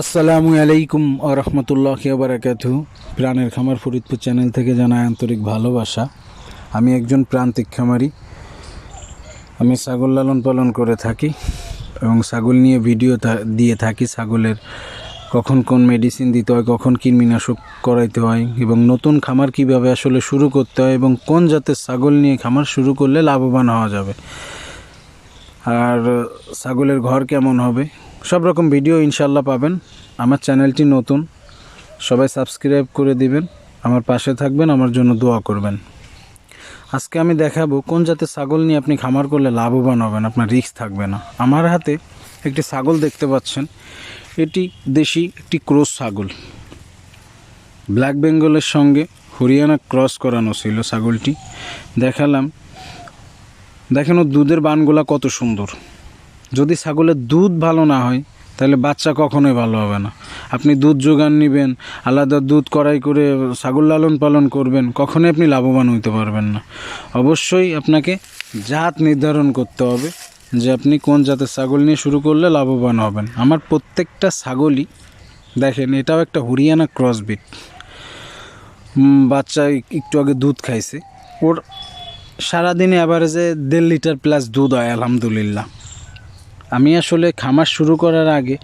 আসসালামু আলাইকুম ও রহমতুল্লাহ বারাকাতু প্রাণের খামার ফরিদপুর চ্যানেল থেকে জানাই আন্তরিক ভালোবাসা। আমি একজন প্রান্তিক খামারি। আমি ছাগল লালন পালন করে থাকি এবং ছাগল নিয়ে ভিডিও দিয়ে থাকি ছাগলের কখন কোন মেডিসিন দিতে হয়, কখন কৃমিনাশক করাইতে হয় এবং নতুন খামার কীভাবে আসলে শুরু করতে হয় এবং কোন জাতের ছাগল নিয়ে খামার শুরু করলে লাভবান হওয়া যাবে। আর ছাগলের ঘর কেমন হবে? সব রকম ভিডিও ইনশাল্লাহ পাবেন। আমার চ্যানেলটি নতুন, সবাই সাবস্ক্রাইব করে দিবেন, আমার পাশে থাকবেন, আমার জন্য দোয়া করবেন। আজকে আমি দেখাবো কোন জাতের ছাগল নিয়ে আপনি খামার করলে লাভবান হবেন, আপনার রিস্ক থাকবে না। আমার হাতে একটি ছাগল দেখতে পাচ্ছেন, এটি দেশি একটি ক্রস ছাগল। ব্ল্যাক বেঙ্গলের সঙ্গে হরিয়ানা ক্রস করানো ছিল ছাগলটি। দেখালাম, দেখেন দুধের বানগুলা কত সুন্দর। যদি ছাগলের দুধ ভালো না হয়, তাহলে বাচ্চা কখনোই ভালো হবে না। আপনি দুধ যোগান নেবেন, আলাদা দুধ কড়াই করে ছাগল লালন পালন করবেন, কখনোই আপনি লাভবান হইতে পারবেন না। অবশ্যই আপনাকে জাত নির্ধারণ করতে হবে যে আপনি কোন জাতের ছাগল নিয়ে শুরু করলে লাভবান হবেন। আমার প্রত্যেকটা ছাগলই দেখেন, এটাও একটা হরিয়ানা ক্রসবিট বাচ্চা একটু আগে দুধ খাইছে। ওর সারাদিনে অ্যাভারেজে দেড় লিটার প্লাস দুধ হয়, আলহামদুলিল্লাহ। আমি আসলে খামার শুরু করার আগে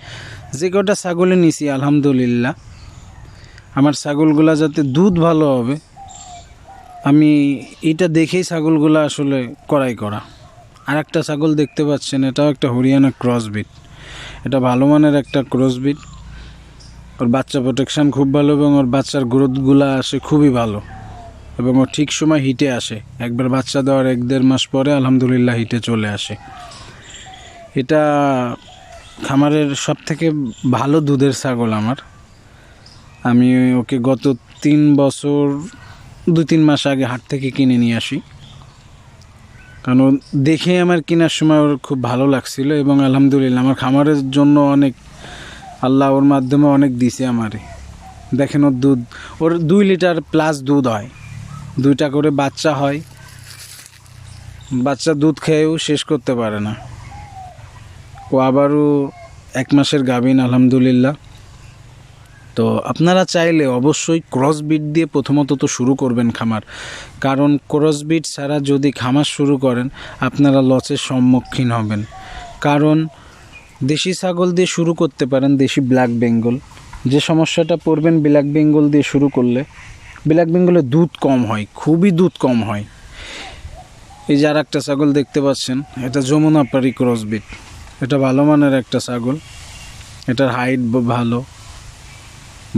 যে কটা ছাগলে নিছি, আলহামদুলিল্লাহ। আমার ছাগলগুলা যাতে দুধ ভালো হবে, আমি এটা দেখেই ছাগলগুলো আসলে করাই করা। আর একটা ছাগল দেখতে পাচ্ছেন, এটাও একটা হরিয়ানা ক্রসবিট এটা ভালো মানের একটা ক্রসবিট ওর বাচ্চা প্রোটেকশান খুব ভালো এবং ওর বাচ্চার গ্রোথগুলো আসে খুবই ভালো। এবং ও ঠিক সময় হিটে আসে। একবার বাচ্চা দেওয়ার এক দেড় মাস পরে আলহামদুলিল্লাহ হিটে চলে আসে। এটা খামারের সব থেকে ভালো দুধের ছাগল আমার। আমি ওকে গত তিন বছর, দু তিন মাস আগে হাট থেকে কিনে নিয়ে আসি। কারণ দেখে আমার কেনার সময় ওর খুব ভালো লাগছিল এবং আলহামদুলিল্লাহ আমার খামারের জন্য অনেক, আল্লাহ ওর মাধ্যমে অনেক দিছে আমারে। দেখেন ওর দুধ, ওর দুই লিটার প্লাস দুধ হয়। দুইটা করে বাচ্চা হয়। বাচ্চা দুধ খেয়েও শেষ করতে পারে না। ও আবারও এক মাসের গাভিন আলহামদুলিল্লাহ। তো আপনারা চাইলে অবশ্যই ক্রস বিট দিয়ে প্রথমত তো শুরু করবেন খামার। কারণ ক্রস বিট ছাড়া যদি খামার শুরু করেন, আপনারা লসের সম্মুখীন হবেন। কারণ দেশি ছাগল দিয়ে শুরু করতে পারেন, দেশি ব্ল্যাক বেঙ্গল যে সমস্যাটা পড়বেন ব্ল্যাক বেঙ্গল দিয়ে শুরু করলে ব্ল্যাক বেঙ্গলে দুধ কম হয়, খুবই দুধ কম হয়। এই যে আর একটা ছাগল দেখতে পাচ্ছেন, এটা যমুনা পারি ক্রসবিট এটা ভালো মানের একটা ছাগল। এটার হাইট ভালো।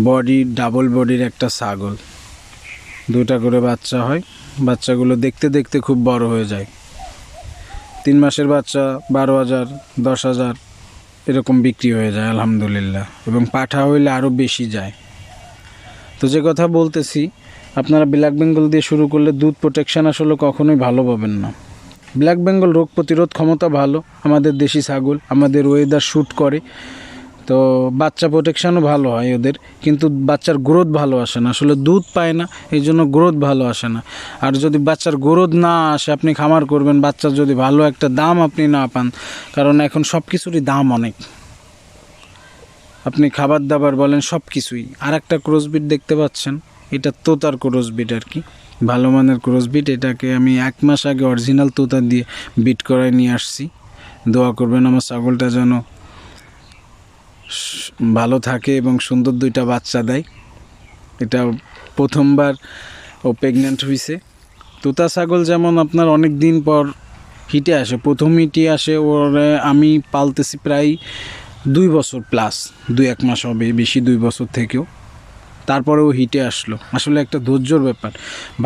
বডি ডাবল বডির একটা ছাগল। দুটা করে বাচ্চা হয়। বাচ্চাগুলো দেখতে দেখতে খুব বড় হয়ে যায়। তিন মাসের বাচ্চা, বারো হাজার, দশ হাজার এরকম বিক্রি হয়ে যায়, আলহামদুলিল্লাহ। এবং পাঠা হইলে আরও বেশি যায়। তো যে কথা বলতেছি, আপনারা ব্ল্যাক বেঙ্গল দিয়ে শুরু করলে দুধ প্রোটেকশান আসলে কখনোই ভালো পাবেন না। ব্ল্যাক বেঙ্গল রোগ প্রতিরোধ ক্ষমতা ভালো, আমাদের দেশি ছাগল, আমাদের ওয়েদার শ্যুট করে। তো বাচ্চা প্রোটেকশানও ভালো হয় ওদের, কিন্তু বাচ্চার গ্রোথ ভালো আসে না। আসলে দুধ পায় না, এই জন্য গ্রোথ ভালো আসে না। আর যদি বাচ্চার গ্রোথ না আসে, আপনি খামার করবেন, বাচ্চার যদি ভালো একটা দাম আপনি না পান, কারণ এখন সব কিছুরই দাম অনেক। আপনি খাবার দাবার বলেন সব কিছুই আর একটা ক্রসবিট দেখতে পাচ্ছেন। এটা তোতার ক্রস বিট আর কি। ভালো মানের ক্রসবিট এটাকে আমি এক মাস আগে অরিজিনাল তোতা দিয়ে বিট করায় নিয়ে আসছি। দোয়া করবেন আমার ছাগলটা যেন ভালো থাকে এবং সুন্দর দুইটা বাচ্চা দেয়। এটা প্রথমবার ও প্রেগনেন্ট হয়েছে তোতা ছাগল যেমন আপনার অনেক দিন পর হিটে আসে, প্রথম হিটে আসে, ওর আমি পালতেছি প্রায় দুই বছর প্লাস দুই এক মাস হবে, বেশি দুই বছর থেকেও। তারপরেও হিটে আসলো। আসলে একটা ধৈর্যর ব্যাপার।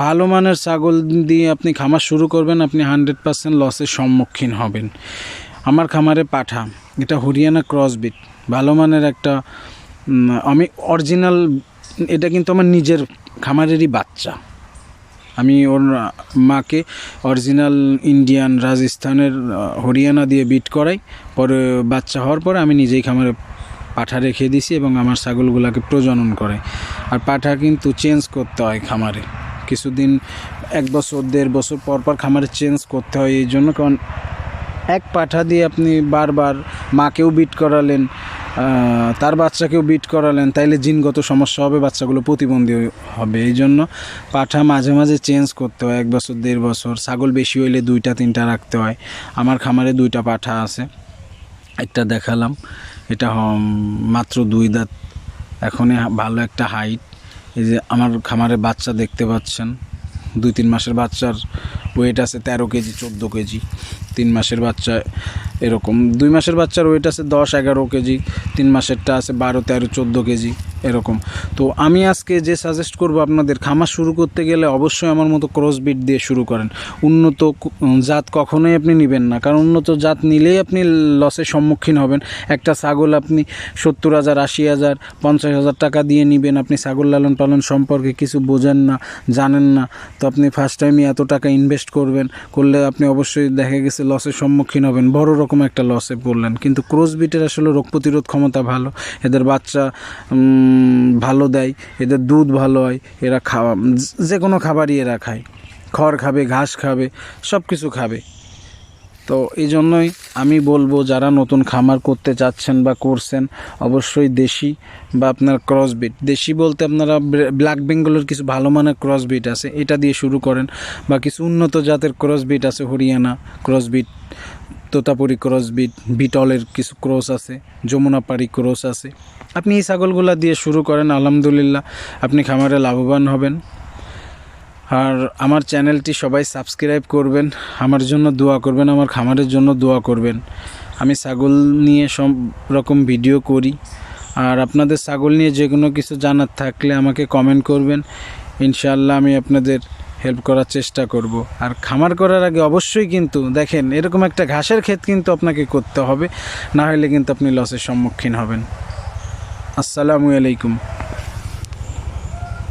ভালো মানের ছাগল দিয়ে আপনি খামার শুরু করবেন, আপনি হান্ড্রেড পার্সেন্ট লসের সম্মুখীন হবেন। আমার খামারে পাঠা, এটা হরিয়ানা ক্রসবিট ভালো মানের একটা আমি অরিজিনাল, এটা কিন্তু আমার নিজের খামারেরই বাচ্চা। আমি ওর মাকে অরিজিনাল ইন্ডিয়ান, রাজস্থানের হরিয়ানা দিয়ে বিট করাই। পরে বাচ্চা হওয়ার পরে আমি নিজেই খামারে পাঠা রেখে দিছি এবং আমার ছাগলগুলোকে প্রজনন করে। আর পাঠা কিন্তু চেঞ্জ করতে হয় খামারে। কিছুদিন, এক বছর, দেড় বছর পর পর খামারে চেঞ্জ করতে হয় এই জন্য। কারণ এক পাঠা দিয়ে আপনি বারবার মাকেও বিট করালেন তার বাচ্চাকেও বিট করালেন, তাইলে জিনগত সমস্যা হবে, বাচ্চাগুলো প্রতিবন্ধী হবে। এই জন্য পাঠা মাঝে মাঝে চেঞ্জ করতে হয়, এক বছর, দেড় বছর। ছাগল বেশি হইলে দুইটা, তিনটা রাখতে হয়। আমার খামারে দুইটা পাঠা আছে। একটা দেখালাম। এটা মাত্র দুই দাঁত। এখনই ভালো একটা হাইট এই যে আমার খামারে বাচ্চা দেখতে পাচ্ছেন। দুই, তিন মাসের বাচ্চার ওয়েট আছে তেরো কেজি, চোদ্দ কেজি। তিন মাসের বাচ্চা এরকম। দুই মাসের বাচ্চার ওয়েট আছে দশ, এগারো কেজি, তিন মাসেরটা আছে বারো, তেরো, চোদ্দ কেজি, এরকম। তো আমি আজকে যে সাজেস্ট করব আপনাদের, খামার শুরু করতে গেলে অবশ্যই আমার মতো ক্রস বিট দিয়ে শুরু করেন। উন্নত জাত কখনোই আপনি নেবেন না, কারণ উন্নত জাত নিলেই আপনি লসের সম্মুখীন হবেন। একটা ছাগল আপনি সত্তর হাজার, আশি হাজার, পঞ্চাশ হাজার টাকা দিয়ে নেবেন, আপনি ছাগল লালন পালন সম্পর্কে কিছু বোঝেন না, জানেন না। তো আপনি ফার্স্ট টাইমই এত টাকা ইনভেস্ট করবেন, করলে আপনি অবশ্যই দেখা গেছে লসের সম্মুখীন হবেন। বড় রকম একটা লসে পড়লেন। কিন্তু ক্রস বিটের আসলে রোগ প্রতিরোধ ক্ষমতা ভালো। এদের বাচ্চা ভালো দেয়, এদের দুধ ভালো হয়, এরা খাওয়া, যে কোনো খাবারই এরা খায়। খড় খাবে, ঘাস খাবে সব কিছু খাবে। তো এই জন্যই আমি বলব, যারা নতুন খামার করতে চাচ্ছেন বা করছেন, অবশ্যই দেশি বা আপনার ক্রসবিট দেশি বলতে আপনারা ব্ল্যাক বেঙ্গলের কিছু ভালো মানের ক্রসবিট আছে। এটা দিয়ে শুরু করেন। বা কিছু উন্নত জাতের ক্রসবিট আছে, হরিয়ানা ক্রসবিট তোতাপুরি ক্রসবিট বিটলের কিছু ক্রস আছে যমুনাপাড়ি ক্রস আছে। আপনি এই ছাগলগুলা দিয়ে শুরু করেন, আলহামদুলিল্লাহ। আপনি খামারে লাভবান হবেন। আর আমার চ্যানেলটি সবাই সাবস্ক্রাইব করবেন, আমার জন্য দোয়া করবেন, আমার খামারের জন্য দোয়া করবেন। আমি ছাগল নিয়ে সব রকম ভিডিও করি। আর আপনাদের ছাগল নিয়ে যে কোনো কিছু জানার থাকলে আমাকে কমেন্ট করবেন। ইনশাআল্লাহ আমি আপনাদের হেল্প করার চেষ্টা করব। আর খামার করার আগে অবশ্যই কিন্তু দেখেন, এরকম একটা ঘাসের ক্ষেত কিন্তু আপনাকে করতে হবে, না হলে কিন্তু আপনি লসের সম্মুখীন হবেন। আসসালামু আলাইকুম।